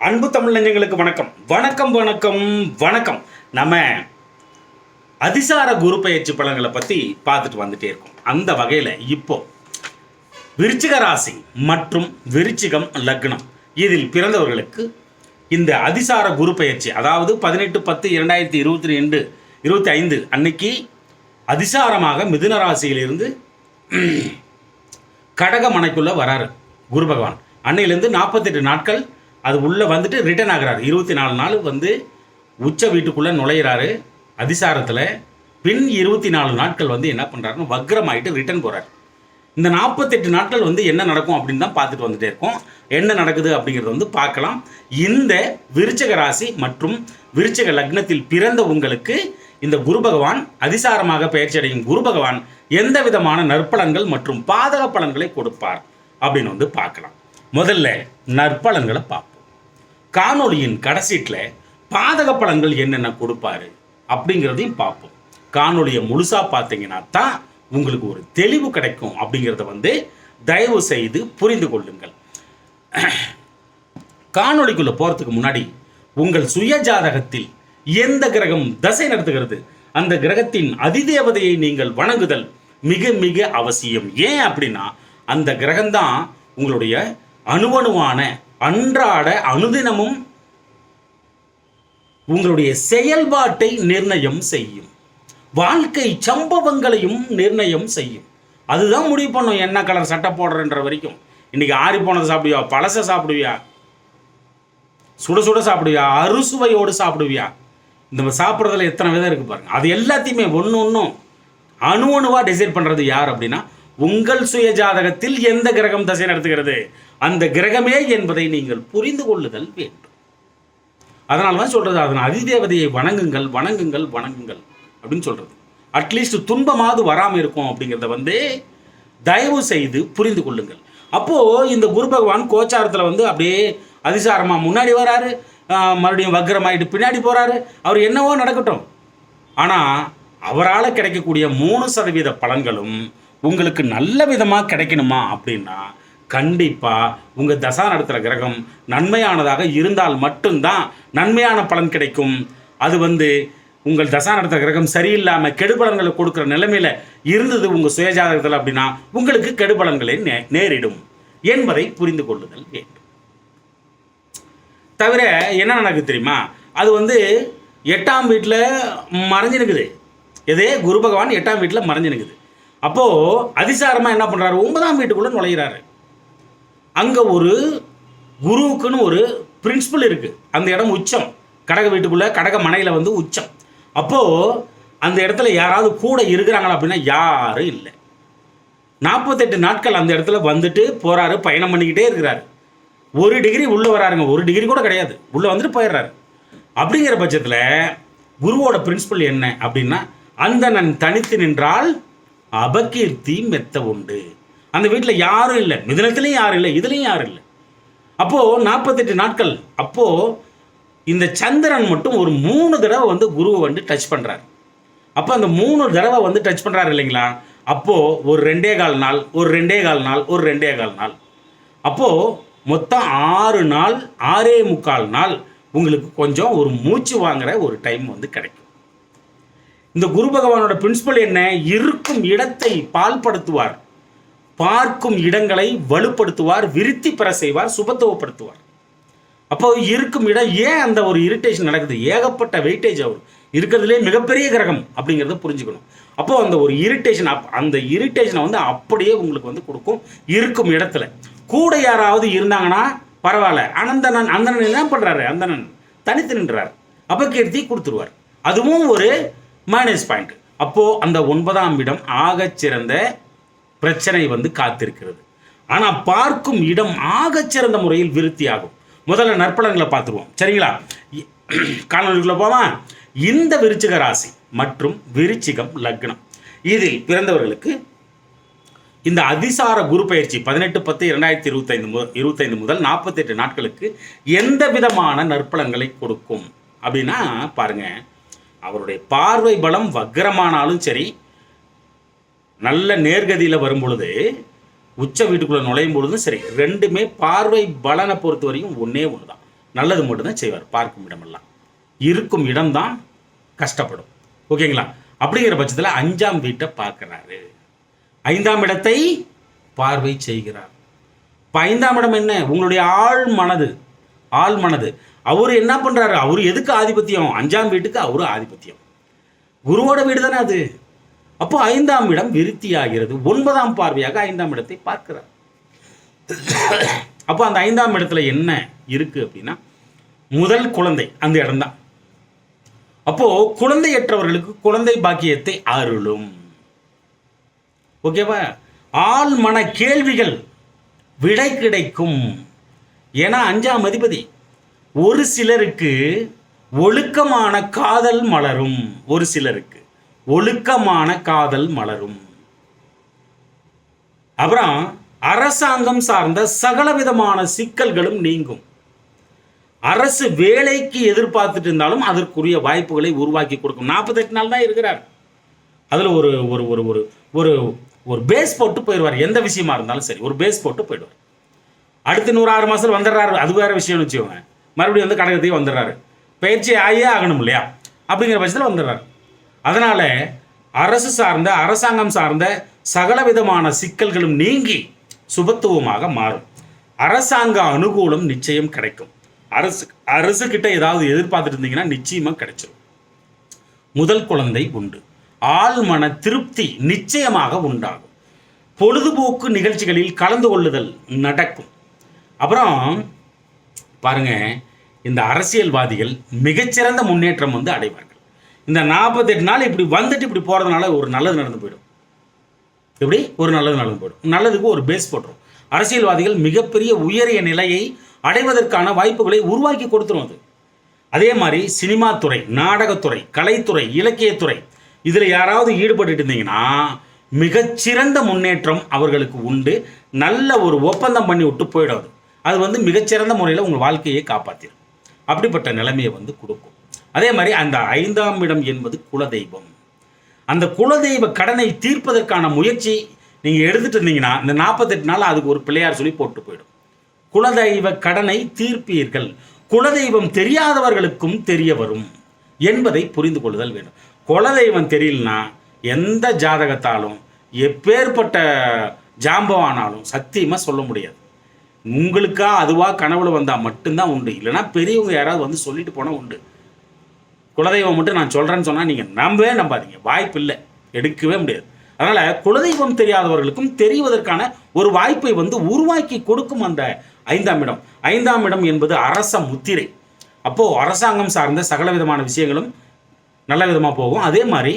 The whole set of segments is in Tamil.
அன்பு தமிழ் நெஞ்சங்களுக்கு வணக்கம். வணக்கம் வணக்கம் வணக்கம். நம்ம அதிசார குரு பயிற்சி பலன்களை பற்றி பார்த்துட்டு வந்துட்டே இருக்கோம். அந்த வகையில் இப்போ விருச்சிக ராசி மற்றும் விருச்சிகம் லக்னம். இதில் பிறந்தவர்களுக்கு இந்த அதிசார குரு பயிற்சி அதாவது பதினெட்டு பத்து இரண்டாயிரத்தி இருபத்தி ரெண்டு இருபத்தி ஐந்து அன்னைக்கு அதிசாரமாக மிதுன ராசியிலிருந்து கடக மனைக்குள்ளே வராரு குரு பகவான். அன்னையிலேருந்து நாற்பத்தெட்டு நாட்கள் அது உள்ளே வந்துட்டு ரிட்டர்ன் ஆகிறாரு. இருபத்தி நாலு நாள் வந்து உச்ச வீட்டுக்குள்ளே நுழையிறாரு அதிசாரத்தில். பின் இருபத்தி நாலு நாட்கள் வந்து என்ன பண்ணுறாருன்னு வக்ரமாயிட்டு ரிட்டர்ன் போகிறார் இந்த நாற்பத்தெட்டு நாட்கள் வந்து என்ன நடக்கும் அப்படின்னு தான் பார்த்துட்டு வந்துட்டே இருக்கோம். என்ன நடக்குது அப்படிங்கிறத வந்து பார்க்கலாம். இந்த விருச்சக ராசி மற்றும் விருச்சக லக்னத்தில் பிறந்த உங்களுக்கு இந்த குரு பகவான் அதிசாரமாக பயிற்சி அடையும் குரு பகவான் எந்த விதமான நற்பலன்கள் மற்றும் பாதக பலன்களை கொடுப்பார் அப்படின்னு வந்து பார்க்கலாம். முதல்ல நற்பலன்களை பார்ப்போம். காணொளியின் கடைசீட்டில் பாதக பலன்கள் என்னென்ன கொடுப்பாரு அப்படிங்கிறதையும் பார்ப்போம். காணொலியை முழுசாக பார்த்தீங்கன்னா தான் உங்களுக்கு ஒரு தெளிவு கிடைக்கும் அப்படிங்கிறத வந்து தயவு செய்து புரிந்து கொள்ளுங்கள். காணொலிக்குள்ளே போகிறதுக்கு முன்னாடி உங்கள் சுய ஜாதகத்தில் எந்த கிரகம் தசை நடத்துகிறது? அந்த கிரகத்தின் அதிதேவதையை நீங்கள் வணங்குதல் மிக மிக அவசியம். ஏன் அப்படின்னா அந்த கிரகம்தான் உங்களுடைய அணுவணுவான அன்றாட அனுதினமும் உங்களுடைய செயல்பாட்டை நிர்ணயம் செய்யும். வாழ்க்கை சம்பவங்களையும் நிர்ணயம் செய்யும். அதுதான் முடிவு பண்ணும் என்ன கலர் சட்டை போடுறன்ற வரைக்கும். இன்னைக்கு ஆறி போனதை சாப்பிடுவியா? பழசை சாப்பிடுவியா? சுட சுட சாப்பிடுவியா? அறுசுவையோடு சாப்பிடுவியா? இந்த சாப்பிட்றதுல எத்தனை விதம் இருக்கு பாருங்க. அது எல்லாத்தையுமே ஒன்று ஒன்றும் அணு அணுவாக டிசைட் பண்ணுறது யார் அப்படின்னா உங்கள் சுய ஜாதகத்தில் எந்த கிரகம் தசை நடத்துகிறது அந்த கிரகமே என்பதை நீங்கள் புரிந்து கொள்ளுதல் வேண்டும். அதனால தான் சொல்கிறது அதன் அதிதேவதையை வணங்குங்கள் வணங்குங்கள் வணங்குங்கள் அப்படின்னு சொல்கிறது அட்லீஸ்ட் துன்பமாவது வராமல் இருக்கும் அப்படிங்கிறத வந்து தயவு செய்து புரிந்து கொள்ளுங்கள். அப்போது இந்த குரு பகவான் கோச்சாரத்தில் வந்து அப்படியே அதிசாரமாக முன்னாடி வராரு. மறுபடியும் வக்ரமாயிட்டு பின்னாடி போகிறாரு அவர் என்னவோ நடக்கட்டும். ஆனால் அவரால் கிடைக்கக்கூடிய மூணு சதவீத பலன்களும் உங்களுக்கு நல்ல விதமாக கிடைக்கணுமா அப்படின்னா கண்டிப்பாக உங்கள் தசா நடத்துகிற கிரகம் நன்மையானதாக இருந்தால் மட்டும்தான் நன்மையான பலன் கிடைக்கும். அது வந்து உங்கள் தசா நடத்துகிற கிரகம் சரியில்லாமல் கெடுபலன்களை கொடுக்குற நிலைமையில் இருந்தது உங்கள் சுயஜாதகத்தில் அப்படின்னா உங்களுக்கு கெடுபலன்களை நே நேரிடும் என்பதை புரிந்து கொள்ளுதல் வேண்டும். தவிர என்ன நடக்குது தெரியுமா? அது வந்து எட்டாம் வீட்டில் மறைஞ்சு நிற்குது எதே? குரு பகவான் எட்டாம் வீட்டில் மறைஞ்சு நிற்குது அப்போது அதிசாரமாக என்ன பண்ணுறாரு ஒன்பதாம் வீட்டுக்குள்ளே நுழையிறாரு. அங்கே ஒரு குருவுக்குன்னு ஒரு பிரின்சிபல் இருக்குது அந்த இடம் உச்சம். கடக வீட்டுக்குள்ளே கடக மனையில் வந்து உச்சம். அப்போது அந்த இடத்துல யாராவது கூட இருக்கிறாங்களா அப்படின்னா யாரும் இல்லை. நாற்பத்தெட்டு நாட்கள் அந்த இடத்துல வந்துட்டு போகிறாரு பயணம் பண்ணிக்கிட்டே இருக்கிறாரு. ஒரு டிகிரி உள்ளே வராருங்க. ஒரு டிகிரி கூட கிடையாது. உள்ளே வந்துட்டு போயிடுறாரு. அப்படிங்கிற பட்சத்தில் குருவோட பிரின்சிபல் என்ன அப்படின்னா அந்த நன் தனித்து நின்றால் அபகீர்த்தி மெத்த உண்டு. அந்த வீட்டில் யாரும் இல்லை. மிதனத்துலேயும் யாரும் இல்லை இதுலேயும் யாரும் இல்லை. அப்போது நாற்பத்தெட்டு நாட்கள். அப்போது இந்த சந்திரன் மட்டும் ஒரு மூணு தடவை வந்து குருவை வந்து டச் பண்ணுறாரு அப்போ அந்த மூணு தடவை வந்து டச் பண்ணுறாரு இல்லைங்களா? அப்போது ஒரு ரெண்டே கால் நாள் ஒரு ரெண்டே கால் நாள் ஒரு ரெண்டே கால் நாள். அப்போது மொத்தம் ஆறு நாள் ஆறே முக்கால் நாள் உங்களுக்கு கொஞ்சம் ஒரு மூச்சு வாங்குற ஒரு டைம் வந்து கிடைக்கும். இந்த குரு பகவானோட பிரின்சிபல் என்ன? இருக்கும் இடத்தை பால்படுத்துவார். பார்க்கும் இடங்களை வலுப்படுத்துவார் விருத்தி பெற செய்வார் சுபத்துவப்படுத்துவார். அப்போ இருக்கும் இடம் ஏன் அந்த ஒரு இரிட்டேஷன் நடக்குது? ஏகப்பட்ட வெயிட்டேஜ் அவர். இருக்கிறதுலே மிகப்பெரிய கிரகம் அப்படிங்கிறத புரிஞ்சுக்கணும். அப்போ அந்த ஒரு இரிட்டேஷன் அப் அந்த இரிட்டேஷனை வந்து அப்படியே உங்களுக்கு வந்து கொடுக்கும் இருக்கும் இடத்துல. கூட யாராவது இருந்தாங்கன்னா பரவாயில்ல. அனந்தனன் அந்தனன் என்ன பண்ணுறாரு அந்தனன் தனித்து நின்றார். அபகீர்த்தி கொடுத்துருவார். அதுவும் ஒரு மைனஸ் பாயிண்ட் அப்போது அந்த ஒன்பதாம் இடம் ஆகச்சிறந்த பிரச்சனை வந்து காத்திருக்கிறது. ஆனால் பார்க்கும் இடம் ஆகச்சிறந்த முறையில் விருத்தி ஆகும் முதல்ல நற்பலன்களை பார்த்துருவோம். சரிங்களா? இ- காணொலிக்குள்ள போமா இந்த விருச்சிக ராசி மற்றும் விருச்சிகம் லக்னம். இதில் பிறந்தவர்களுக்கு இந்த அதிசார குரு பயிற்சி பதினெட்டு பத்து இரண்டாயிரத்தி இருபத்தைந்து முதல் இருபத்தைந்து முதல் நாற்பத்தெட்டு நாட்களுக்கு எந்த விதமான நற்பலன்களை கொடுக்கும்? அப்படின்னா பாருங்க அவருடைய பார்வை பலம் வக்கரமானாலும் சரி நல்ல நேர்கதியில் வரும் பொழுது உச்ச வீட்டுக்குள்ளே நுழையும் பொழுதும் சரி ரெண்டுமே பார்வை பலனை பொறுத்த வரைக்கும் ஒன்றே ஒன்று தான் நல்லது மட்டும்தான் செய்வார் பார்க்கும் இடமெல்லாம். இருக்கும் இடம்தான் கஷ்டப்படும். ஓகேங்களா? அப்படிங்கிற பட்சத்தில் அஞ்சாம் வீட்டை பார்க்குறாரு. ஐந்தாம் இடத்தை பார்வை செய்கிறார். இப்போ ஐந்தாம் இடம் என்ன? உங்களுடைய ஆள் மனது. ஆள் மனது. அவர் என்ன பண்ணுறாரு அவர் எதுக்கு ஆதிபத்தியம்? அஞ்சாம் வீட்டுக்கு அவரு ஆதிபத்தியம். குருவோட வீடு தானே அது. அப்போ ஐந்தாம் இடம் விருத்தி ஆகிறது ஒன்பதாம் பார்வையாக ஐந்தாம் இடத்தை பார்க்கிறார். அப்போ அந்த ஐந்தாம் இடத்துல என்ன இருக்கு அப்படின்னா முதல் குழந்தை அந்த இடம்தான். அப்போ குழந்தையற்றவர்களுக்கு குழந்தை பாக்கியத்தை அருளும். ஓகேவா? ஆள் மன கேள்விகள் விடை கிடைக்கும். ஏன்னா அஞ்சாம் அதிபதி ஒரு சிலருக்கு ஒழுக்கமான காதல் மலரும் ஒரு சிலருக்கு. ஒழுக்கமான காதல் மலரும். அப்புறம் அரசாங்கம் சார்ந்த சகலவிதமான சிக்கல்களும் நீங்கும். அரசு வேலைக்கு எதிர்பார்த்துட்டு இருந்தாலும் அதற்குரிய வாய்ப்புகளை உருவாக்கி கொடுக்கும். நாற்பத்தெட்டு நாள் தான் இருக்கிறார். அதில் ஒரு ஒரு ஒரு ஒரு ஒரு ஒரு பேஸ் போட்டு போயிடுவார். எந்த விஷயமா இருந்தாலும் சரி ஒரு பேஸ் போட்டு போயிடுவார். அடுத்து நூறு ஆறு மாதத்தில் வந்துடுறாரு. அது வேற விஷயம்னு வச்சுக்கோங்க. மறுபடியும் வந்து கடகத்தையும் வந்துடுறாரு. பயிற்சி ஆகியே ஆகணும் இல்லையா? அப்படிங்கிற பட்சத்தில் வந்துடுறாரு. அதனால் அரசு சார்ந்த அரசாங்கம் சார்ந்த சகலவிதமான சிக்கல்களும் நீங்கி சுபத்துவமாக மாறும். அரசாங்க அனுகூலம் நிச்சயம் கிடைக்கும். அரசு அரசு கிட்ட ஏதாவது எதிர்பார்த்துட்டு இருந்தீங்கன்னா நிச்சயமாக கிடைச்சிடும் முதல் குழந்தை உண்டு. ஆழ்மன திருப்தி நிச்சயமாக உண்டாகும். பொழுதுபோக்கு நிகழ்ச்சிகளில் கலந்து கொள்ளுதல் நடக்கும். அப்புறம் பாருங்க இந்த அரசியல்வாதிகள் மிகச்சிறந்த முன்னேற்றம் வந்து அடைவார் இந்த நாற்பத்தெட்டு நாள் இப்படி வந்துட்டு இப்படி போகிறதுனால ஒரு நல்லது நடந்து போயிடும். எப்படி? ஒரு நல்லது நடந்து போயிடும். நல்லதுக்கு ஒரு பேஸ் போட்டுரும். அரசியல்வாதிகள் மிகப்பெரிய உயரிய நிலையை அடைவதற்கான வாய்ப்புகளை உருவாக்கி கொடுத்துரும் அது. அதே மாதிரி சினிமா துறை நாடகத்துறை கலைத்துறை இலக்கியத்துறை இதில் யாராவது ஈடுபட்டு இருந்தீங்கன்னா மிகச்சிறந்த முன்னேற்றம் அவர்களுக்கு உண்டு. நல்ல ஒரு ஒப்பந்தம் பண்ணி விட்டு போயிடாது. அது அது வந்து மிகச்சிறந்த முறையில் உங்கள் வாழ்க்கையை காப்பாற்றிடும் அப்படிப்பட்ட நிலைமையை வந்து கொடுக்கும். அதே மாதிரி அந்த ஐந்தாம் இடம் என்பது குலதெய்வம். அந்த குலதெய்வ கடனை தீர்ப்பதற்கான முயற்சி நீங்கள் எடுத்துட்டு இருந்தீங்கன்னா இந்த நாற்பத்தெட்டு நாள் அதுக்கு ஒரு பிள்ளையார் சொல்லி போட்டு போயிடும். குலதெய்வ கடனை தீர்ப்பீர்கள். குலதெய்வம் தெரியாதவர்களுக்கும் தெரிய வரும் என்பதை புரிந்து கொள்ளுதல் வேண்டும். குலதெய்வம் தெரியலனா எந்த ஜாதகத்தாலும் எப்பேற்பட்ட ஜாம்பவானாலும் சத்தியமாக சொல்ல முடியாது. உங்களுக்கா அதுவாக கனவுல வந்தால் மட்டும்தான் உண்டு. இல்லைன்னா பெரியவங்க யாராவது வந்து சொல்லிட்டு போனால் உண்டு. குலதெய்வம் மட்டும் நான் சொல்கிறேன்னு சொன்னால் நீங்கள் நம்பவே நம்பாதீங்க. வாய்ப்பு இல்லை எடுக்கவே முடியாது. அதனால் குலதெய்வம் தெரியாதவர்களுக்கும் தெரிவதற்கான ஒரு வாய்ப்பை வந்து உருவாக்கி கொடுக்கும் அந்த ஐந்தாம் இடம். ஐந்தாம் இடம் என்பது அரச முத்திரை. அப்போது அரசாங்கம் சார்ந்த சகல விதமான விஷயங்களும் நல்ல விதமாக போகும். அதே மாதிரி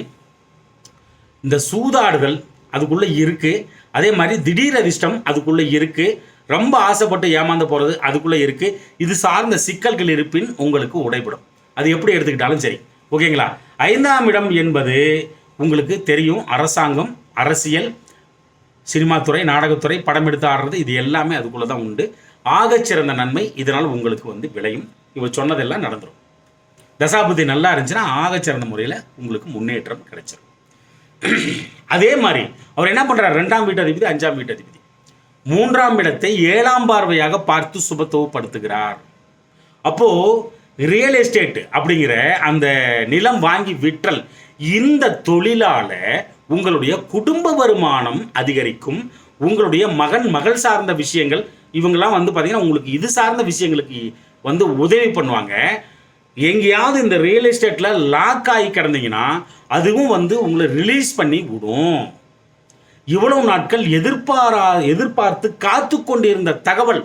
இந்த சூதாடுதல் அதுக்குள்ளே இருக்குது அதே மாதிரி திடீர் அதிர்ஷ்டம் அதுக்குள்ளே இருக்குது ரொம்ப ஆசைப்பட்டு ஏமாந்து போகிறது அதுக்குள்ளே இருக்குது இது சார்ந்த சிக்கல்கள் இருப்பின் உங்களுக்கு உடைபடும். அது எப்படி எடுத்துக்கிட்டாலும் சரி. ஓகேங்களா? ஐந்தாம் இடம் என்பது உங்களுக்கு தெரியும். அரசாங்கம் அரசியல் சினிமாத்துறை நாடகத்துறை படம் எடுத்து ஆடுறது இது எல்லாமே அதுக்குள்ளே தான் உண்டு. ஆகச்சிறந்த நன்மை இதனால் உங்களுக்கு வந்து விளையும். இவர் சொன்னதெல்லாம் நடந்துடும் தசாபுத்தி நல்லா இருந்துச்சுன்னா ஆகச்சிறந்த முறையில் உங்களுக்கு முன்னேற்றம் கிடைச்சிடும் அதே மாதிரி அவர் என்ன பண்ணுறார் ரெண்டாம் வீட்டு அதிபதி அஞ்சாம் வீட்டு அதிபதி. மூன்றாம் இடத்தை ஏழாம் பார்வையாக பார்த்து சுபத்துவப்படுத்துகிறார் அப்போது ரியல் எஸ்டேட் அப்படிங்கிற அந்த நிலம் வாங்கி விற்றல் இந்த தொழிலால உங்களுடைய குடும்ப வருமானம் அதிகரிக்கும் உங்களுடைய மகன் மகள் சார்ந்த விஷயங்கள் இவங்கெல்லாம் வந்து பார்த்தீங்கன்னா உங்களுக்கு இது சார்ந்த விஷயங்களுக்கு வந்து உதவி பண்ணுவாங்க. எங்கேயாவது இந்த ரியல் எஸ்டேட்டில் லாக் ஆகி கிடந்தீங்கன்னா அதுவும் வந்து உங்களை ரிலீஸ் பண்ணி விடும். இவ்வளவு நாட்கள் எதிர்பாரா எதிர்பார்த்து காத்து கொண்டிருந்த தகவல்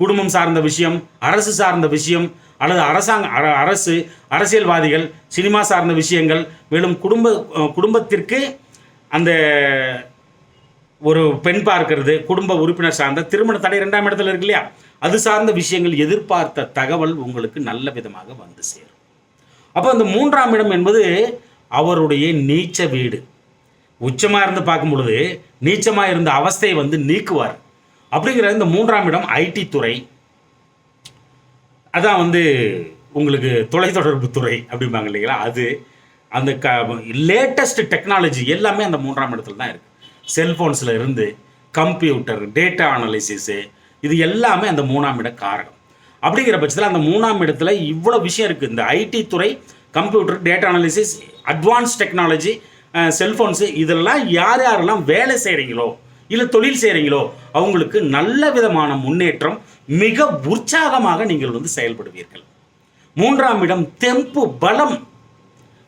குடும்பம் சார்ந்த விஷயம் அரசு சார்ந்த விஷயம் அல்லது அரசாங்க அர- அரசு அரசியல்வாதிகள் சினிமா சார்ந்த விஷயங்கள் மேலும் குடும்ப குடும்பத்திற்கு அந்த ஒரு பெண் பார்க்கிறது குடும்ப உறுப்பினர் சார்ந்த திருமண தடை ரெண்டாம் இடத்துல இருக்கு இல்லையா? அது சார்ந்த விஷயங்கள் எதிர்பார்த்த தகவல் உங்களுக்கு நல்ல விதமாக வந்து சேரும். அப்போ அந்த மூன்றாம் இடம் என்பது அவருடைய நீச்ச வீடு. உச்சமாக இருந்து பார்க்கும் பொழுது நீச்சமாக இருந்த அவஸ்தையை வந்து நீக்குவார். அப்படிங்கிற இந்த மூன்றாம் இடம் ஐடி துறை அதான் வந்து உங்களுக்கு தொலைத்தொடர்பு துறை அப்படிம்பாங்க இல்லைங்களா? அது அந்த க லேட்டஸ்ட் டெக்னாலஜி எல்லாமே அந்த மூன்றாம் இடத்துல தான் இருக்குது செல்ஃபோன்ஸில் இருந்து கம்ப்யூட்டர் டேட்டா அனலிசிஸு இது எல்லாமே அந்த மூணாம் இட காரணம். அப்படிங்கிற பட்சத்தில் அந்த மூணாம் இடத்துல இவ்வளோ விஷயம் இருக்குது இந்த ஐடி துறை computer data analysis advance technology cellphones இதெல்லாம் யார் யாரெல்லாம் வேலை செய்கிறீங்களோ இல்லை தொழில் செய்கிறீங்களோ அவங்களுக்கு நல்ல விதமான முன்னேற்றம் மிக உற்சாகமாக நீங்கள் வந்து செயல்படுவீர்கள். மூன்றாம் இடம் தெம்பு பலம்.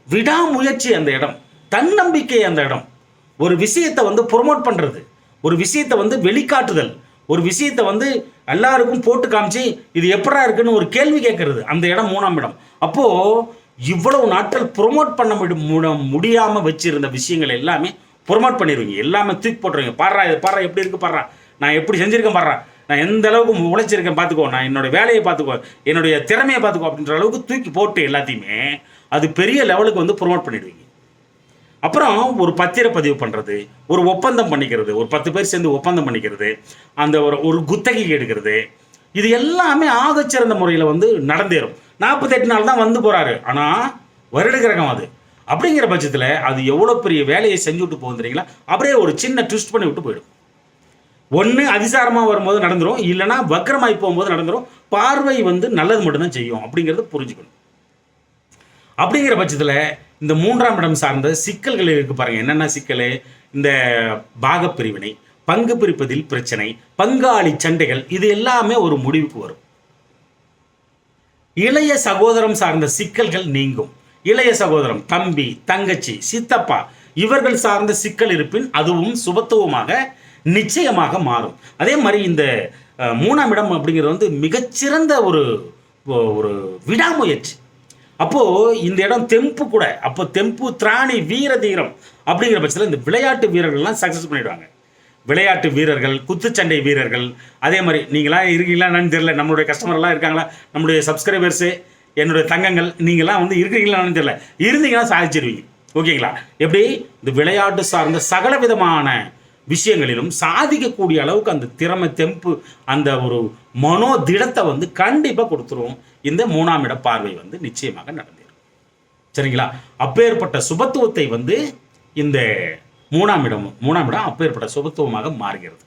விடாமுயற்சி அந்த இடம் தன்னம்பிக்கை அந்த இடம். ஒரு விஷயத்தை வந்து ப்ரொமோட் பண்ணுறது ஒரு விஷயத்தை வந்து வெளிக்காட்டுதல் ஒரு விஷயத்தை வந்து எல்லாருக்கும் போட்டு காமிச்சு இது எப்படா இருக்குன்னு ஒரு கேள்வி கேட்கறது அந்த இடம் மூணாம் இடம். அப்போது இவ்வளவு நாட்கள் ப்ரொமோட் பண்ண முடி- முட- முடியாமல் வச்சிருந்த விஷயங்கள் எல்லாமே ப்ரொமோட் பண்ணிடுவீங்க எல்லாமே தூக்கி போட்டுருவீங்க. பாடுறா இது பாடுறா எப்படி இருக்கு பாடுறா. நான் எப்படி செஞ்சுருக்கேன் பாடுறா. நான் எந்த அளவுக்கு உழைச்சிருக்கேன் பார்த்துக்கோ நான் என்னோட வேலையை பார்த்துக்கோ என்னுடைய திறமையை பார்த்துக்கோ அப்படின்ற அளவுக்கு தூக்கி போட்டு எல்லாத்தையுமே அது பெரிய லெவலுக்கு வந்து ப்ரொமோட் பண்ணிடுவீங்க. அப்புறம் ஒரு பத்திரப்பதிவு பண்ணுறது ஒரு ஒப்பந்தம் பண்ணிக்கிறது ஒரு பத்து பேர் சேர்ந்து ஒப்பந்தம் பண்ணிக்கிறது அந்த ஒரு ஒரு குத்தகை எடுக்கிறது இது எல்லாமே ஆகச்சிறந்த முறையில் வந்து நடந்தேறும். நாற்பத்தெட்டு நாள் தான் வந்து போகிறாரு ஆனால் வருட கிரகம் அது. அப்படிங்கிற பட்சத்தில் அது எவ்வளோ பெரிய வேலையை செஞ்சு விட்டு போகுதுறீங்களா அப்படியே ஒரு சின்ன ட்விஸ்ட் பண்ணி விட்டு போயிடும். ஒன்று அதிசாரமாக வரும்போது நடந்துடும் இல்லைனா வக்ரமாகி போகும்போது நடந்துடும் பார்வை வந்து நல்லது மட்டும்தான் செய்யும் அப்படிங்கிறத புரிஞ்சுக்கணும். அப்படிங்கிற பட்சத்தில் இந்த மூன்றாம் இடம் சார்ந்த சிக்கல்கள் இருக்கு பாருங்கள் என்னென்ன சிக்கல்? இந்த பாகப்பிரிவினை பங்கு பிரிப்பதில் பிரச்சனை பங்காளி சண்டைகள் இது எல்லாமே ஒரு முடிவுக்கு வரும். இளைய சகோதரம் சார்ந்த சிக்கல்கள் நீங்கும். இளைய சகோதரம் தம்பி தங்கச்சி சித்தப்பா இவர்கள் சார்ந்த சிக்கல் இருப்பின் அதுவும் சுபத்துவமாக நிச்சயமாக மாறும். அதே மாதிரி இந்த மூணாம் இடம் அப்படிங்கிறது வந்து மிகச்சிறந்த ஒரு ஒரு விடாமுயற்சி. அப்போது இந்த இடம் தெம்பு கூட அப்போ தெம்பு திராணி வீர தீரம் அப்படிங்கிற பட்சத்தில் இந்த விளையாட்டு வீரர்கள்லாம் சக்ஸஸ் பண்ணிடுவாங்க. விளையாட்டு வீரர்கள் குத்துச்சண்டை வீரர்கள் அதே மாதிரி நீங்களாம் இருக்கீங்களா என்னன்னு தெரியல நம்மளுடைய கஸ்டமர்லாம் இருக்காங்களா நம்மளுடைய சப்ஸ்கிரைபர்ஸு என்னுடைய தங்கங்கள் நீங்களாம் வந்து இருக்கீங்களான்னு தெரியல. இருந்தீங்கன்னா சாதிச்சிருவீங்க. ஓகேங்களா? எப்படி? இந்த விளையாட்டு சார்ந்த சகல விதமான விஷயங்களிலும் சாதிக்கக்கூடிய அளவுக்கு அந்த திறமை தெம்பு அந்த ஒரு மனோதிடத்தை வந்து கண்டிப்பாக கொடுத்துரும். இந்த மூணாம் இட பார்வை வந்து நிச்சயமாக நடந்தேறும். சரிங்களா? அப்பேற்பட்ட சுபத்துவத்தை வந்து இந்த மூணாம் இடம் மூணாம் இடம் அப்பேற்பட்ட சுபத்துவமாக மாறுகிறது.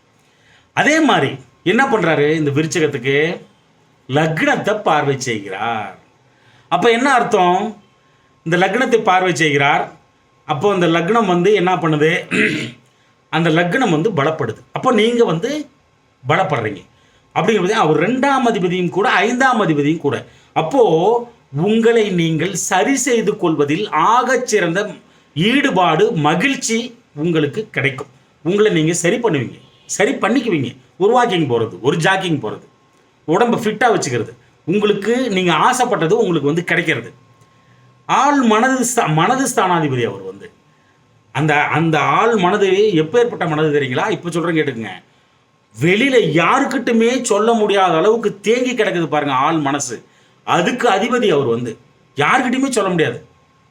அதே மாதிரி என்ன பண்ணுறாரு இந்த விருச்சகத்துக்கு லக்னத்தை பார்வை செய்கிறார். அப்போ என்ன அர்த்தம்? இந்த லக்னத்தை பார்வை செய்கிறார். அப்போ அந்த லக்னம் வந்து என்ன பண்ணுது? அந்த லக்னம் வந்து பலப்படுது. அப்போ நீங்கள் வந்து பலப்படுறீங்க. அப்படிங்கிறது அவர் ரெண்டாம் அதிபதியும் கூட ஐந்தாம் அதிபதியும் கூட. அப்போது உங்களை நீங்கள் சரி செய்து கொள்வதில் ஆகச்சிறந்த ஈடுபாடு மகிழ்ச்சி உங்களுக்கு கிடைக்கும். உங்களை நீங்கள் சரி பண்ணுவீங்க. சரி பண்ணிக்குவீங்க. ஒரு வாக்கிங் போகிறது ஒரு ஜாக்கிங் போகிறது உடம்பை ஃபிட்டாக வச்சுக்கிறது. உங்களுக்கு நீங்கள் ஆசைப்பட்டது உங்களுக்கு வந்து கிடைக்கிறது. ஆள் மனது ஸ்தா மனது ஸ்தானாதிபதி அவர் வந்து. அந்த அந்த ஆள் மனது எப்பேற்பட்ட மனது தெரியுங்களா? இப்போ சொல்கிறேன் கேட்டுக்குங்க. வெளியில் யாருக்கிட்டுமே சொல்ல முடியாத அளவுக்கு தேங்கி கிடக்குது பாருங்கள் ஆள் மனசு. அதுக்கு அதிபதி அவர் வந்து. யாருக்கிட்டையுமே சொல்ல முடியாது.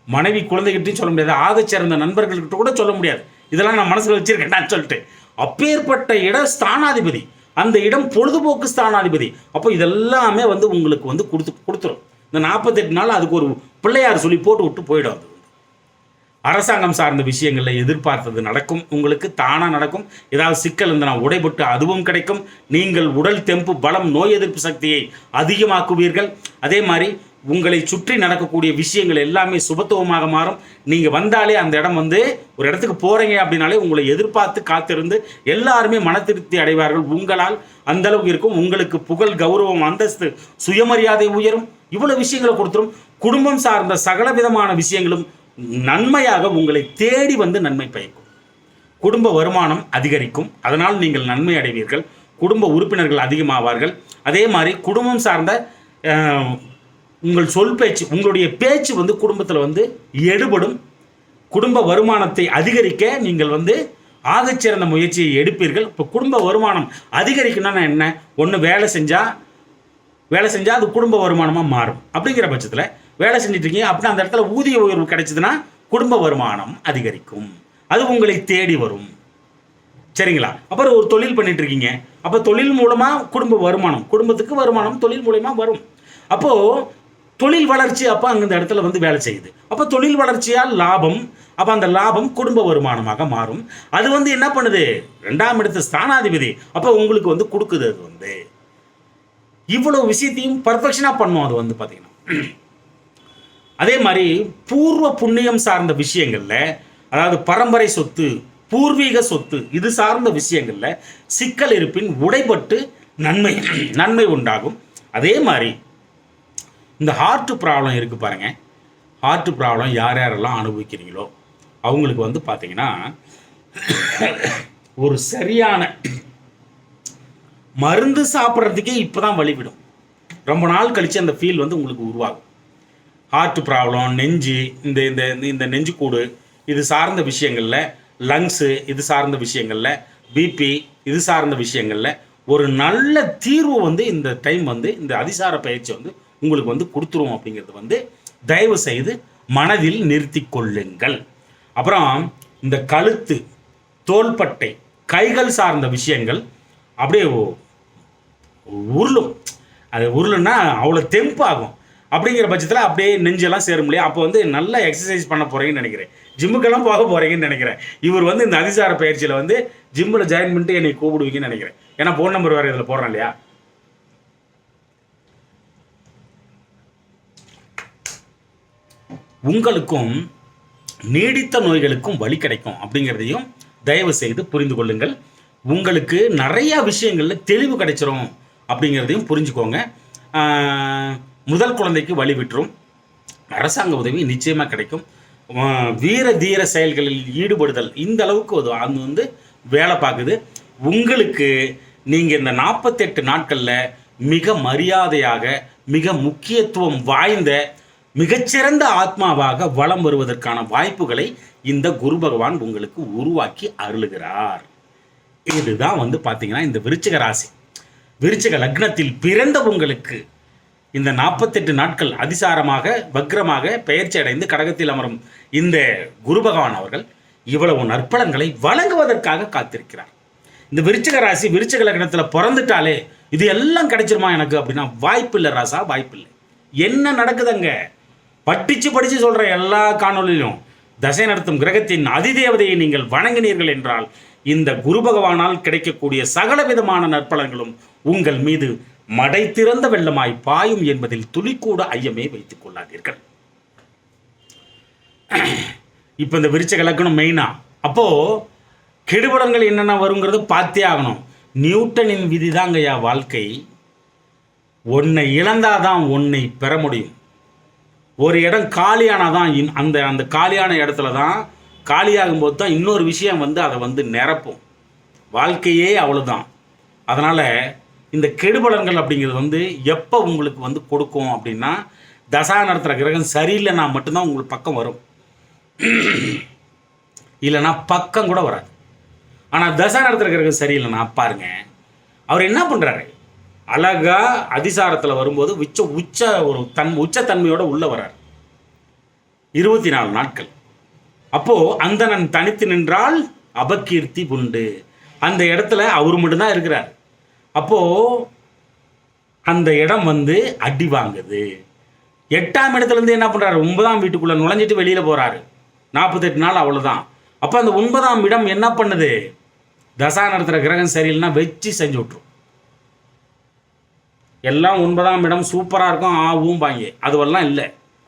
மனைவி குழந்தைகிட்டையும் சொல்ல முடியாது. ஆகச் சேர்ந்த நண்பர்கள்கிட்ட கூட சொல்ல முடியாது. இதெல்லாம் நான் மனசுல வச்சிருக்கேன் சொல்லிட்டு. அப்பேற்பட்ட இடம் ஸ்தானாதிபதி. அந்த இடம் பொழுதுபோக்கு ஸ்தானாதிபதி. அப்போ இதெல்லாமே வந்து உங்களுக்கு வந்து கொடுத்து கொடுத்துரும். இந்த நாற்பத்தெட்டு நாள் அதுக்கு ஒரு பிள்ளையார் சொல்லி போட்டு விட்டு போயிடும் அது. அரசாங்கம் சார்ந்த விஷயங்களில் எதிர்பார்த்தது நடக்கும். உங்களுக்கு தானாக நடக்கும். ஏதாவது சிக்கல் இருந்தனா உடைபட்டு அதுவும் கிடைக்கும். நீங்கள் உடல் தெம்பு பலம் நோய் எதிர்ப்பு சக்தியை அதிகமாக்குவீர்கள். அதே மாதிரி உங்களை சுற்றி நடக்கக்கூடிய விஷயங்கள் எல்லாமே சுபத்துவமாக மாறும். நீங்கள் வந்தாலே அந்த இடம் வந்து ஒரு இடத்துக்கு போகிறீங்க அப்படின்னாலே உங்களை எதிர்பார்த்து காத்திருந்து எல்லாருமே மன திருப்தி அடைவார்கள். உங்களால் அந்த அளவுக்கு இருக்கும். உங்களுக்கு புகழ் கௌரவம் அந்தஸ்து சுயமரியாதை உயரும். இவ்வளோ விஷயங்களை கொடுத்துரும். குடும்பம் சார்ந்த சகல விதமான விஷயங்களும் நன்மையாக உங்களை தேடி வந்து நன்மை பயக்கும். குடும்ப வருமானம் அதிகரிக்கும். அதனால் நீங்கள் நன்மை அடைவீர்கள். குடும்ப உறுப்பினர்கள் அதிகமாவார்கள். அதே மாதிரி குடும்பம் சார்ந்த உங்கள் சொல் பேச்சு உங்களுடைய பேச்சு வந்து குடும்பத்தில் வந்து எடுபடும். குடும்ப வருமானத்தை அதிகரிக்க நீங்கள் வந்து ஆகச்சிறந்த முயற்சியை எடுப்பீர்கள். இப்போ குடும்ப வருமானம் அதிகரிக்கணும்னா என்ன? ஒன்று வேலை செஞ்சால் வேலை செஞ்சால் அது குடும்ப வருமானமாக மாறும். அப்படிங்கிற பட்சத்தில் வேலை செஞ்சுட்டு இருக்கீங்க அப்படின்னா அந்த இடத்துல ஊதிய உயர்வு கிடைச்சதுன்னா குடும்ப வருமானம் அதிகரிக்கும். அது உங்களை தேடி வரும். சரிங்களா? அப்புறம் ஒரு தொழில் பண்ணிட்டு இருக்கீங்க அப்போ தொழில் மூலமாக குடும்ப வருமானம் குடும்பத்துக்கு வருமானம் தொழில் மூலயமா வரும். அப்போது தொழில் வளர்ச்சி அப்போ அங்கே இந்த இடத்துல வந்து வேலை செய்யுது. அப்போ தொழில் வளர்ச்சியால் லாபம் அப்போ அந்த லாபம் குடும்ப வருமானமாக மாறும். அது வந்து என்ன பண்ணுது? ரெண்டாம் இடத்து ஸ்தானாதிபதி. அப்போ உங்களுக்கு வந்து கொடுக்குது அது வந்து. இவ்வளோ விஷயத்தையும் பர்ஃபெக்ஷனாக பண்ணும் அது வந்து பார்த்தீங்கன்னா அதே மாதிரி பூர்வ புண்ணியம் சார்ந்த விஷயங்களில் அதாவது பரம்பரை சொத்து பூர்வீக சொத்து இது சார்ந்த விஷயங்களில் சிக்கல் இருப்பின் உடைபட்டு நன்மை நன்மை உண்டாகும். அதே மாதிரி இந்த ஹார்ட் ப்ராப்ளம் இருக்குது பாருங்க. ஹார்ட் ப்ராப்ளம் யார் யாரெல்லாம் அனுபவிக்கிறீங்களோ அவங்களுக்கு வந்து பார்த்தீங்கன்னா ஒரு சரியான மருந்து சாப்பிட்றதுக்கே இப்போ தான் வழிவிடும். ரொம்ப நாள் கழித்து அந்த ஃபீல் வந்து உங்களுக்கு உருவாகும். ஹார்ட் ப்ராப்ளம் நெஞ்சு இந்த இந்த இந்த நெஞ்சுக்கூடு இது சார்ந்த விஷயங்களில் லங்ஸு இது சார்ந்த விஷயங்களில் பிபி இது சார்ந்த விஷயங்களில் ஒரு நல்ல தீர்வு வந்து இந்த டைம் வந்து இந்த அதிசார பயிற்சி வந்து உங்களுக்கு வந்து கொடுத்துரும் அப்படிங்கிறது வந்து தயவு செய்து மனதில் நிறுத்தி கொள்ளுங்கள். அப்புறம் இந்த கழுத்து தோள்பட்டை கைகள் சார்ந்த விஷயங்கள் அப்படியே உருளும். அது உருளுன்னா அவ்வளோ தெம்பாகும். அப்படிங்கிற பட்சத்தில் அப்படியே நெஞ்செல்லாம் சேரும் இல்லையா? அப்போ வந்து நல்லா எக்ஸசைஸ் பண்ண போகிறீங்கன்னு நினைக்கிறேன். ஜிம்முக்கெல்லாம் போக போகிறீங்கன்னு நினைக்கிறேன். இவர் வந்து இந்த அதிசார பயிற்சியில் வந்து ஜிம்மில் ஜாயின் பண்ணிட்டு என்னை கூப்பிடுவீங்கன்னு நினைக்கிறேன். ஏன்னா ஃபோன் நம்பர் வேறு இதில் போடுறேன் இல்லையா? உங்களுக்கும் நீடித்த நோய்களுக்கும் வழி கிடைக்கும் அப்படிங்கிறதையும் தயவு செய்து புரிந்து கொள்ளுங்கள். உங்களுக்கு நிறையா விஷயங்களில் தெளிவு கிடைச்சிரும் அப்படிங்கிறதையும் புரிஞ்சுக்கோங்க. முதல் குழந்தைக்கு வழிவிட்டுரும் அரசாங்க உதவி நிச்சயமாக கிடைக்கும். வீர தீர செயல்களில் ஈடுபடுதல் இந்த அளவுக்கு அது வந்து வேலை பார்க்குது. உங்களுக்கு நீங்கள் இந்த நாற்பத்தெட்டு நாட்களில் மிக மரியாதையாக மிக முக்கியத்துவம் வாய்ந்த மிகச்சிறந்த ஆத்மாவாக வலம் வருவதற்கான வாய்ப்புகளை இந்த குரு பகவான் உங்களுக்கு உருவாக்கி அருளுகிறார். இதுதான் வந்து பார்த்தீங்கன்னா இந்த விருச்சிக ராசி. விருச்சிக லக்னத்தில் பிறந்த உங்களுக்கு இந்த நாற்பத்தெட்டு நாட்கள் அதிசாரமாக வக்ரமாக பெயர்ச்சி அடைந்து கடகத்தில் அமரும் இந்த குரு பகவான் அவர்கள் இவ்வளவு நற்பலன்களை வழங்குவதற்காக காத்திருக்கிறார். இந்த விருச்சிக ராசி விருச்சிக லக்னத்தில் பிறந்துட்டாலே இது எல்லாம் கிடைச்சிருமா எனக்கு அப்படின்னா வாய்ப்பில்லை ராசா வாய்ப்பில்லை என்ன நடக்குதுங்க? பட்டிச்சு படிச்சு சொல்ற எல்லா காணொளியிலும் தசை நடத்தும் கிரகத்தின் அதிதேவதையை நீங்கள் வணங்கினீர்கள் என்றால் இந்த குரு பகவானால் கிடைக்கக்கூடிய சகல விதமான நற்பலன்களும் உங்கள் மீது மடை திறந்த வெள்ளமாய் பாயும் என்பதில் துளிக்கூட ஐயமே வைத்துக் கொள்ளாதீர்கள். இப்போ இந்த விருச்ச கலக்கணும் மெயினா அப்போ கெடுபடங்கள் என்னென்ன வருங்கிறத பார்த்தே ஆகணும். நியூட்டனின் விதி தாங்கய்யா வாழ்க்கை ஒன்னை இழந்தாதான் ஒன்னை பெற முடியும். ஒரு இடம் காலியானாதான் இன் அந்த அந்த காலியான இடத்துல தான் காலியாகும்போது தான் இன்னொரு விஷயம் வந்து அதை வந்து நிரப்பும். வாழ்க்கையே அவ்வளோதான் அதனால் இந்த கெடுபலன்கள் அப்படிங்கிறது வந்து எப்போ உங்களுக்கு வந்து கொடுக்கும் அப்படின்னா தசா நடத்துகிற கிரகம் சரியில்லைன்னா மட்டும்தான் உங்களுக்கு பக்கம் வரும். இல்லைன்னா பக்கம் கூட வராது. ஆனால் தசா நடத்துகிற கிரகம் சரியில்லைன்னா பாருங்க அவர் என்ன பண்ணுறாரு அழகா அதிசாரத்தில் வரும்போது உச்ச உச்ச ஒரு தன் உச்சத்தன்மையோடு உள்ளே வரார் இருபத்தி நாலு நாட்கள். அப்போ அந்தணன் தனித்து நின்றால் அபகீர்த்தி உண்டு. அந்த இடத்துல அவர் மட்டும்தான் இருக்கிறார். அப்போ அந்த இடம் வந்து அடி வாங்குது. எட்டாம் இடத்துல இருந்து என்ன பண்ணுறாரு ஒன்பதாம் வீட்டுக்குள்ளே நுழைஞ்சிட்டு வெளியில் போகிறாரு நாற்பத்தெட்டு நாள் அவ்வளோதான் அப்போ அந்த ஒன்பதாம் இடம் என்ன பண்ணுது? தசா நடத்துகிற கிரகம் சரியில்லைன்னா வச்சு செஞ்சு விட்ரும் எல்லாம் ஒன்பதாம் இடம் சூப்பராக இருக்கும். ஆவும் பாங்க அதுவெல்லாம் இல்லை.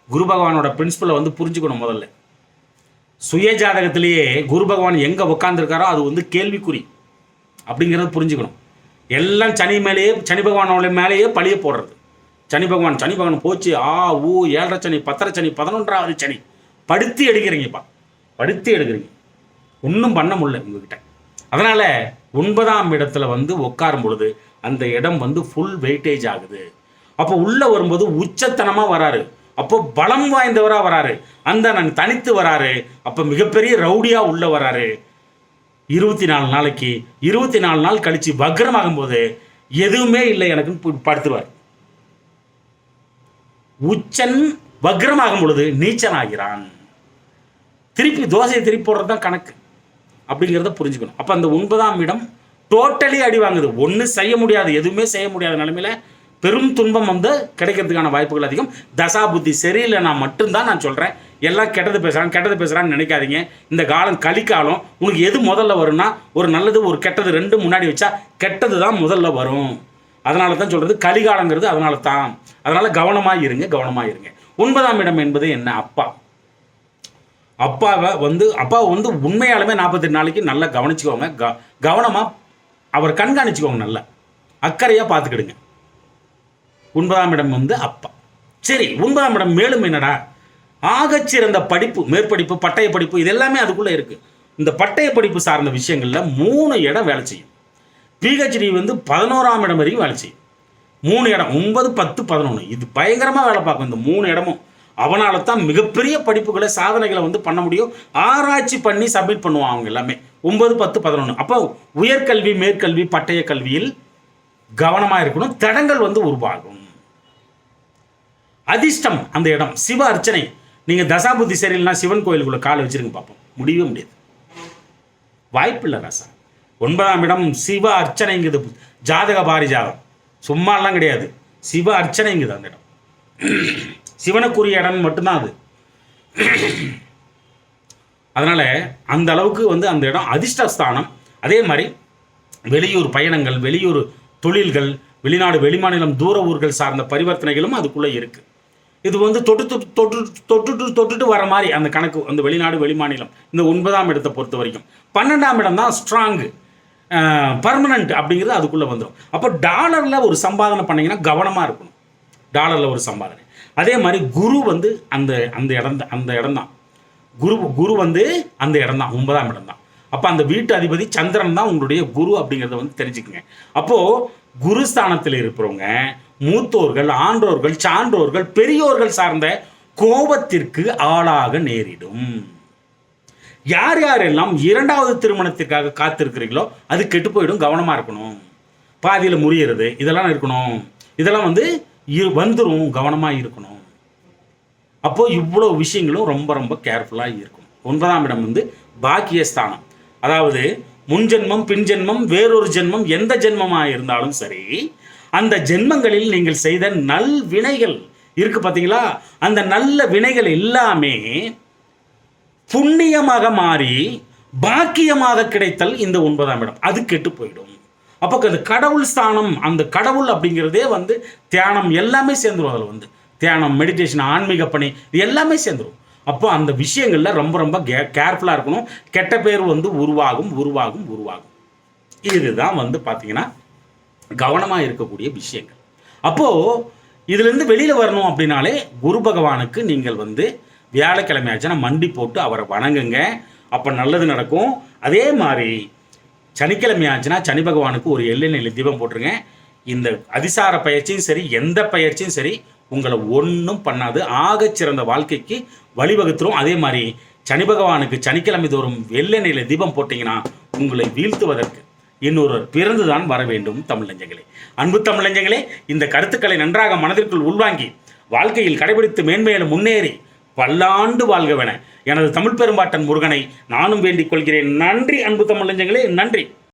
குரு பகவானோட பிரின்சிபலை வந்து புரிஞ்சுக்கணும் முதல்ல. சுய ஜாதகத்திலேயே குரு பகவான் எங்கே உட்காந்துருக்காரோ அது வந்து கேள்விக்குறி. அப்படிங்கிறத புரிஞ்சுக்கணும். எல்லாம் சனி மேலேயே சனி பகவானோட மேலேயே பழிய போடுறது. சனி பகவான் சனி பகவான் போச்சு ஆ ஊ ஏழரை சனி பத்தரை சனி பதினொன்றாவது சனி. படுத்தி எடுக்கிறீங்கப்பா. படுத்தி எடுக்கிறீங்க. ஒன்றும் பண்ண முடியல உங்ககிட்ட. அதனால் ஒன்பதாம் இடத்துல வந்து உட்காரும் பொழுது அந்த இடம் வந்து ஃபுல் வெயிட்டேஜ் ஆகுது. அப்போ உள்ளே வரும்போது உச்சத்தனமாக வராரு. அப்போ பலம் வாய்ந்தவராக வராரு. அந்த நான் தனித்து வராரு. அப்போ மிகப்பெரிய ரவுடியாக உள்ளே வராரு. இருபத்தி நாலு நாளைக்கு இருபத்தி நாலு நாள் கழித்து வக்ரமாகும் போது எதுவுமே இல்லை எனக்குன்னு பு- படுத்துருவார். உச்சன் வக்ரமாகும் பொழுது நீச்சன் ஆகிறான் திருப்பி தோசையை திருப்பி போடுறது தான் கணக்கு. அப்படிங்கிறத புரிஞ்சுக்கணும். அப்போ அந்த ஒன்பதாம் இடம் டோட்டலி அடி வாங்குது. ஒன்றும் செய்ய முடியாது எதுவுமே செய்ய முடியாத நிலமையில பெரும் துன்பம் வந்து கிடைக்கிறதுக்கான வாய்ப்புகள் அதிகம். தசா புத்தி சரியில்லைன்னா மட்டும்தான் நான் சொல்கிறேன் எல்லாம் கெட்டது பேசுகிறான் கெட்டது பேசுகிறான்னு நினைக்காதீங்க. இந்த காலம் கலிக்காலம். உனக்கு எது முதல்ல வரும்னா ஒரு நல்லது ஒரு கெட்டது ரெண்டு முன்னாடி வச்சா கெட்டது தான் முதல்ல வரும். அதனால தான் சொல்கிறது கலிகாலங்கிறது அதனால தான். அதனால் கவனமாக இருங்க கவனமாக இருங்க. ஒன்பதாம் இடம் என்பது என்ன? அப்பா. அப்பாவை வந்து அப்பாவை வந்து உண்மையாலுமே நாற்பத்தெட்டு நாளைக்கு நல்லா கவனிச்சுக்கோங்க. க கவனமாக அவர் கண்காணிச்சுக்கோங்க நல்லா. அக்கறையாக பார்த்துக்கிடுங்க. ஒன்பதாம் இடம் வந்து அப்பா. சரி ஒன்பதாம் இடம் மேலும் என்னடா? ஆகச்சிறந்த படிப்பு மேற்படிப்பு பட்டய படிப்பு இது எல்லாமே அதுக்குள்ளே இருக்குது இந்த பட்டய படிப்பு சார்ந்த விஷயங்களில் மூணு இடம் வேலை செய்யும். பிஹெச்டி வந்து பதினோராம் இடம் வரைக்கும் வேலை செய்யும். மூணு இடம் ஒன்பது பத்து பதினொன்று இது பயங்கரமாக வேலை பார்க்கும் இந்த மூணு இடமும். அவனால தான் மிகப்பெரிய படிப்புகளை சாதனைகளை வந்து பண்ண முடியும். ஆராய்ச்சி பண்ணி சப்மிட் பண்ணுவான் அவங்க எல்லாமே. ஒன்பது பத்து பதினொன்று அப்போ உயர்கல்வி மேற்கல்வி பட்டய கல்வியில் கவனமாக இருக்கணும். தடங்கள் வந்து உருவாகும். அதிர்ஷ்டம் அந்த இடம். சிவ அர்ச்சனை. நீங்கள் தசாபுத்தி சரியில்லைனா சிவன் கோயிலுக்குள்ள காலை வச்சுருங்க பார்ப்போம் முடியவே முடியாது. வாய்ப்பில்லை ராசா. ஒன்பதாம் இடம் சிவ அர்ச்சனைங்குது ஜாதக பாரிஜாதம். சும்மாலாம் கிடையாது. சிவ அர்ச்சனைங்குது அந்த இடம். சிவனுக்குரிய இடம் மட்டும்தான் அது. அதனால் அந்த அளவுக்கு வந்து அந்த இடம் அதிர்ஷ்டஸ்தானம். அதே மாதிரி வெளியூர் பயணங்கள் வெளியூர் தொழில்கள் வெளிநாடு வெளிமாநிலம் தூர ஊர்கள் சார்ந்த பரிவர்த்தனைகளும் அதுக்குள்ளே இருக்குது இது வந்து தொட்டு தொட்டு தொட்டுட்டு தொட்டுட்டு வர மாதிரி அந்த கணக்கு அந்த வெளிநாடு வெளிமாநிலம் இந்த ஒன்பதாம் இடத்தை பொறுத்த வரைக்கும். பன்னெண்டாம் இடம் தான் ஸ்ட்ராங்கு பர்மனண்ட் அப்படிங்கிறது அதுக்குள்ளே வந்துடும் அப்போ டாலரில் ஒரு சம்பாதனை பண்ணிங்கன்னா கவனமாக இருக்கணும். டாலரில் ஒரு சம்பாதனை. அதே மாதிரி குரு வந்து அந்த அந்த இடம் அந்த இடம் தான். குரு குரு வந்து அந்த இடம் தான் ஒன்பதாம் இடம் தான். அப்போ அந்த வீட்டு அதிபதி சந்திரன் தான் உங்களுடைய குரு அப்படிங்கிறத வந்து தெரிஞ்சுக்கங்க. அப்போது குருஸ்தானத்தில் இருக்கிறவங்க மூத்தோர்கள் ஆன்றோர்கள் சான்றோர்கள் பெரியோர்கள் சார்ந்த கோபத்திற்கு ஆளாக நேரிடும். யார் யாரெல்லாம் இரண்டாவது திருமணத்திற்காக காத்திருக்கிறீங்களோ அது கெட்டு போயிடும் கவனமாக இருக்கணும். பாதியில் முறியறது இதெல்லாம் இருக்கணும். இதெல்லாம் வந்து வந்துடும் கவனமாக இருக்கணும். அப்போது இவ்வளோ விஷயங்களும் ரொம்ப ரொம்ப கேர்ஃபுல்லாக இருக்கும். ஒன்பதாம் இடம் வந்து பாக்கியஸ்தானம். அதாவது முன் ஜென்மம் பின் ஜென்மம் வேறொரு ஜென்மம் எந்த ஜென்மமாக இருந்தாலும் சரி அந்த ஜென்மங்களில் நீங்கள் செய்த நல் வினைகள் இருக்கு பார்த்தீங்களா அந்த நல்ல வினைகள் எல்லாமே புண்ணியமாக மாறி பாக்கியமாக கிடைத்தல் இந்த ஒன்பதாம் இடம். அது கெட்டு போயிடும். அப்போ அந்த கடவுள் ஸ்தானம் அந்த கடவுள் அப்படிங்கிறதே வந்து தியானம் எல்லாமே சேர்ந்துரும் அதில் வந்து. தியானம் மெடிடேஷன் ஆன்மீக பணி இது எல்லாமே சேர்ந்துரும். அப்போ அந்த விஷயங்களில் ரொம்ப ரொம்ப கே கேர்ஃபுல்லாக இருக்கணும். கெட்ட பேர் வந்து உருவாகும் உருவாகும் உருவாகும். இதுதான் வந்து பார்த்தீங்கன்னா கவனமாக இருக்கக்கூடிய விஷயங்கள். அப்போது இதுலேருந்து வெளியில் வரணும் அப்படின்னாலே குரு பகவானுக்கு நீங்கள் வந்து வியாழக்கிழமை ஆச்சுன்னா மண்டி போட்டு அவரை வணங்குங்க. அப்போ நல்லது நடக்கும். அதே மாதிரி சனிக்கிழமை ஆச்சுன்னா சனி பகவானுக்கு ஒரு எள்ளு தீபம் போட்டுருங்க. இந்த அதிசார பயிற்சியும் சரி எந்த பயிற்சியும் சரி உங்களை ஒன்றும் பண்ணாது. ஆக சிறந்த வாழ்க்கைக்கு வழிவகுத்துரும். அதே மாதிரி சனி பகவானுக்கு சனிக்கிழமை தோறும் வெள்ளெண்ணெயில் தீபம் போட்டிங்கன்னா உங்களை வீழ்த்துவதற்கு இன்னொருவர் பிறந்துதான் வர வேண்டும் தமிழஞ்சங்களே அன்பு தமிழஞ்சங்களே இந்த கருத்துக்களை நன்றாக மனதிற்குள் உள்வாங்கி வாழ்க்கையில் கடைபிடித்து மேன்மேலும் முன்னேறி பல்லாண்டு வாழ்கவென எனது தமிழ் பெரும்பாட்டன் முருகனை நானும் வேண்டிக் கொள்கிறேன். நன்றி அன்பு தமிழஞ்சங்களே நன்றி.